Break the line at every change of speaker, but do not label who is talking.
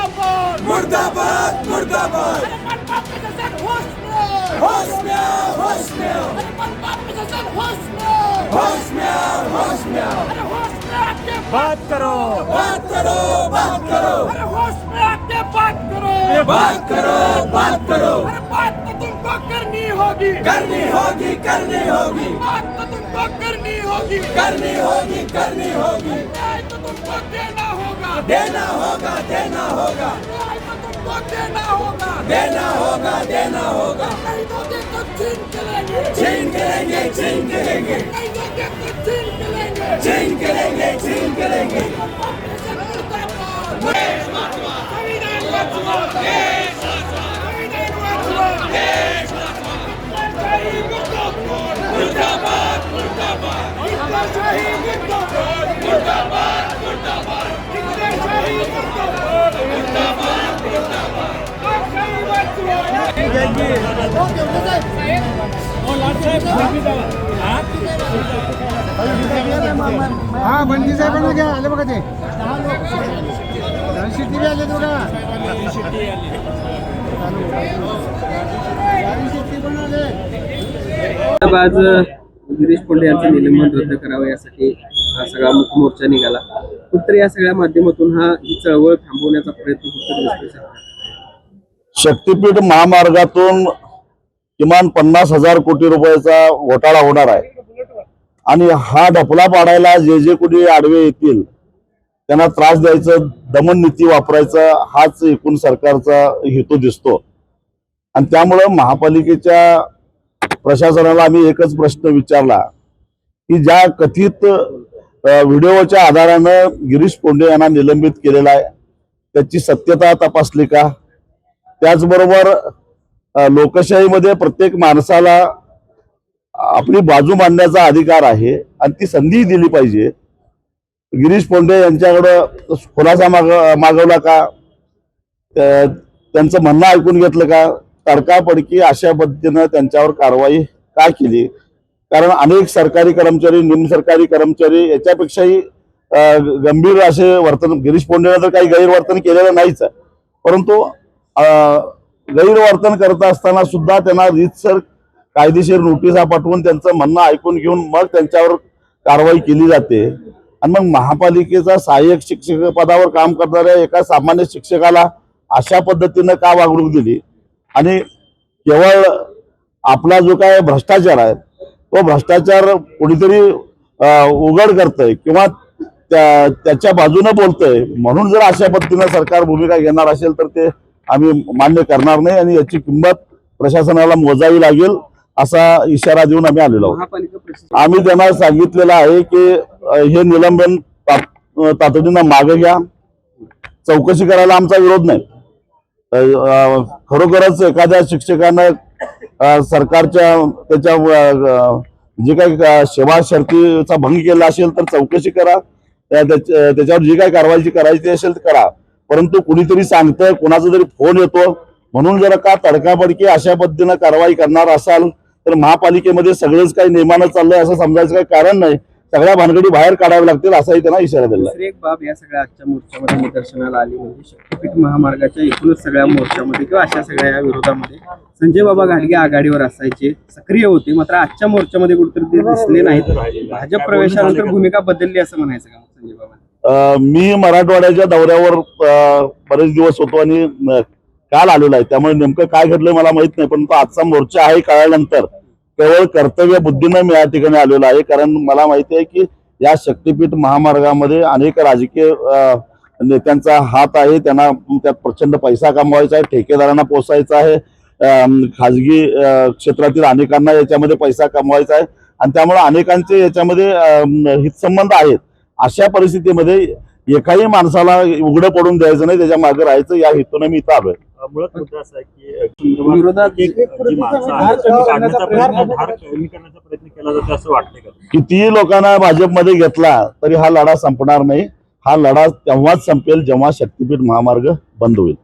मुर्दाबाद!
मुर्दाबाद मुर्दाबाद! होश में! आओ होश में! आओ होश में! आओ होश में! आओ
बात करो।
बात करो बात करो!
अरे होश में आके बात करो!
बात करो बात करो!
अरे बात तो तुमको करनी होगी!
करनी होगी करनी होगी!
बात तो तुमको करनी होगी!
करनी होगी करनी होगी!
तो तुमको देना होगा
देना होगा देना होगा।
न्याय तुमको देना होगा
देना होगा। देना होगा
नहीं दोगे तो छीन के
छीन छीन
नहीं दोगे तो छीन
छीन छीन
हा बंदी साहेबांना घ्या आले बघा ते. शिट्टी बी आले बघा.
आज गिरीश पोंडे यांचं निलंबन रद्द करावं यासाठी हा सगळा मुख मोर्चा निघाला. कुठतरी या सगळ्या माध्यमातून हा ही चळवळ थांबवण्याचा प्रयत्न फक्त दिसतोय सरकार.
शक्तीपीठ महामार्गातून किमान पन्नास हजार कोटी रुपयाचा घोटाळा होणार आहे. आणि हा ढपला पाडायला जे जे कुठे आडवे येतील त्यांना त्रास द्यायचं दमन नीती वापरायचा हाच एकूण सरकारचा हेतू दिसतो. आणि त्यामुळं महापालिकेच्या प्रशासनाला आम्ही एकच प्रश्न विचारला की ज्या कथित व्हिडिओच्या आधारानं गिरीश पोंडे यांना निलंबित केलेला आहे त्याची सत्यता तपासली का? त्याचबरोबर लोकशाहीमध्ये प्रत्येक माणसाला आपली बाजू मांडण्याचा अधिकार आहे आणि ती संधी दिली पाहिजे. गिरीश पोंडे यांच्याकडं खुलासा माग मागवला का? त्यांचं म्हणणं ऐकून घेतलं का? तडकापडकी अशा पद्धतीनं त्यांच्यावर कारवाई का केली? कारण अनेक सरकारी कर्मचारी निमसरकारी कर्मचारी याच्यापेक्षाही गंभीर असे वर्तन गिरीश पोंडेनं तर काही गैरवर्तन केलेलं नाहीच. आहे परंतु गैरवर्तन करत असताना सुद्धा त्यांना रीतसर कायदेशीर नोटिसा पाठवून त्यांचं म्हणणं ऐकून घेऊन मग त्यांच्यावर कारवाई केली जाते. आणि मग महापालिकेचा सहाय्यक शिक्षक पदावर काम करणाऱ्या एका सामान्य शिक्षकाला अशा पद्धतीनं का वागणूक दिली? आणि केवळ आपला जो काय भ्रष्टाचार आहे तो भ्रष्टाचार कोणीतरी उघड करतंय किंवा त्या त्याच्या बाजूनं बोलतंय म्हणून जर अशा पद्धतीनं सरकार भूमिका घेणार असेल तर ते आम्ही मान्य करणार नाही आणि याची किंमत प्रशासनाला मोजावी लागेल असा इशारा देऊन आम्ही आलेलो आहोत. आम्ही त्यांना सांगितलेलं आहे की हे निलंबन तातडीनं मागे घ्या. चौकशी करायला आमचा विरोध नाही. खरोखरच एखाद्या शिक्षकानं सरकारच्या त्याच्या जे काही सेवा शर्तीचा भंग केला असेल तर चौकशी करा. त्या- त्याच्या- त्याच्यावर जी काही कारवाई करायची असेल तर करा. परंतु कुणीतरी सांगतं कोणाचा तरी फोन येतो म्हणून जर का तडकाबडकी अशा पद्धतीनं कारवाई करणार असाल तर महापालिकेमध्ये सगळंच काही नियमानं चाललंय असं समजायचं काही कारण नाही. सगळ्या भानगडी बाहेर काढाव्या लागतील असाही त्यांना इशारा दिला
एक बाब या सगळ्या आजच्या मोर्चामध्ये निदर्शनाला आली म्हणजे शक्तीपीठ महामार्गाच्या एकूणच सगळ्या मोर्चामध्ये किंवा अशा सगळ्या या विरोधामध्ये संजय बाबा घाटगे आघाडीवर असायचे सक्रिय होते मात्र आजच्या मोर्चामध्ये कुठेतरी ते दिसले नाहीत. भाजप प्रवेशानंतर भूमिका बदलली असं म्हणायचं का संजय बाबा
मी मराठवाड्याच्या दौऱ्यावर बरेच दिवस होतो आणि काल आलेलो आहे. त्यामुळे नेमकं काय घडलं मला माहीत नाही परंतु आजचा मोर्चा आहे कळल्यानंतर केवळ कर्तव्य बुद्धीनं मी या ठिकाणी आलेलो आहे कारण मला माहिती आहे की या शक्तीपीठ महामार्गामध्ये अनेक राजकीय नेत्यांचा हात आहे. त्यांना त्यात प्रचंड पैसा कमवायचा आहे ठेकेदारांना पोसायचा आहे. खाजगी क्षेत्रातील अनेकांना याच्यामध्ये पैसा कमवायचा आहे. आणि त्यामुळे अनेकांचे याच्यामध्ये हितसंबंध आहेत. अशा परिस्थितीमध्ये एकाही माणसाला उघडं पडून द्यायचं नाही त्याच्यामागे राहायचं या हेतूने मी इथं आलोय.
मुळात मुद्दा असा आहे की अ,
विरोधात
एक जी माणसं आहेत ती काढण्याचा प्रयत्न धार कमी करण्याचा प्रयत्न केला जातो असं वाटतंय का?
कितीही लोकांना भाजपमध्ये घेतला तरी हा लढा संपणार नाही. हा लढा तेव्हाच संपेल जेव्हा शक्तीपीठ महामार्ग बंद होईल.